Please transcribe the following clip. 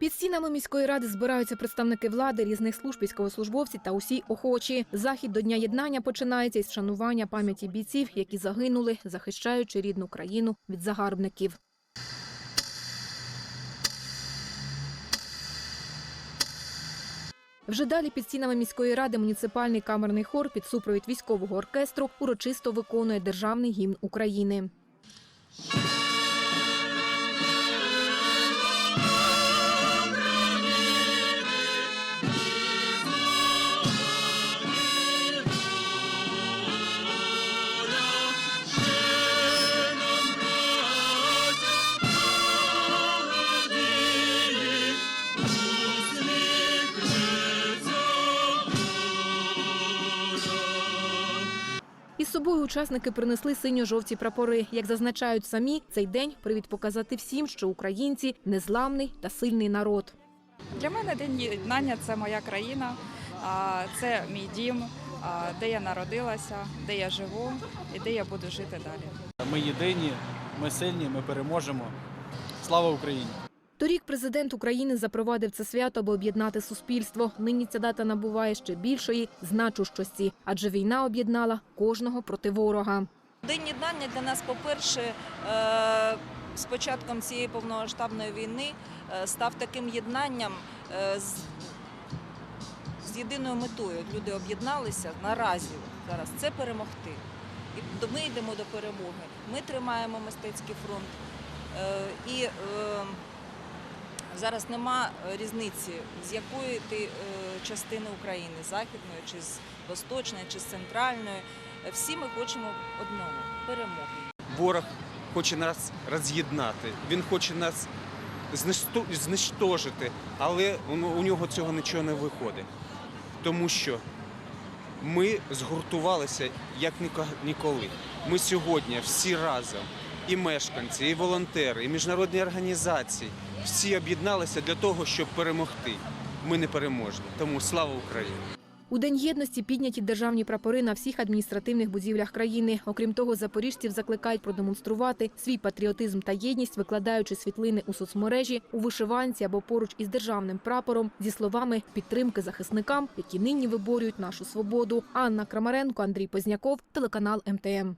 Під стінами міської ради збираються представники влади, різних служб, військовослужбовці та усі охочі. Захід до Дня єднання починається із вшанування пам'яті бійців, які загинули, захищаючи рідну країну від загарбників. Вже далі під стінами міської ради муніципальний камерний хор під супровід військового оркестру урочисто виконує державний гімн України. Із собою учасники принесли синьо-жовті прапори. Як зазначають самі, цей день привід показати всім, що українці незламний та сильний народ. Для мене день єднання це моя країна, а, це мій дім, де я народилася, де я живу і де я буду жити далі. Ми єдині, ми сильні, ми переможемо. Слава Україні! Торік президент України запровадив це свято, аби об'єднати суспільство. Нині ця дата набуває ще більшої значущості, адже війна об'єднала кожного проти ворога. День єднання для нас, по-перше, е, з початком цієї повномасштабної війни е, став таким єднанням е, з, з єдиною метою. Люди об'єдналися наразі зараз це перемогти. І ми йдемо до перемоги. Ми тримаємо мистецький фронт. Е, І зараз нема е, різниці, з якої ти е, частини України, західної, чи з восточної, чи з центральної. Е, Всі ми хочемо одного перемоги. Ворог хоче нас роз'єднати, він хоче нас знищити, але у нього цього нічого не виходить. Тому що ми згуртувалися як ніко- ніколи. Ми сьогодні всі разом, і мешканці, і волонтери, і міжнародні організації, всі об'єдналися для того, щоб перемогти. Ми не переможні. Тому слава Україні! У День єдності підняті державні прапори на всіх адміністративних будівлях країни. Окрім того, запоріжців закликають продемонструвати свій патріотизм та єдність, викладаючи світлини у соцмережі у вишиванці або поруч із державним прапором зі словами підтримки захисникам, які нині виборюють нашу свободу. Анна Крамаренко, Андрій Позняков, телеканал МТМ.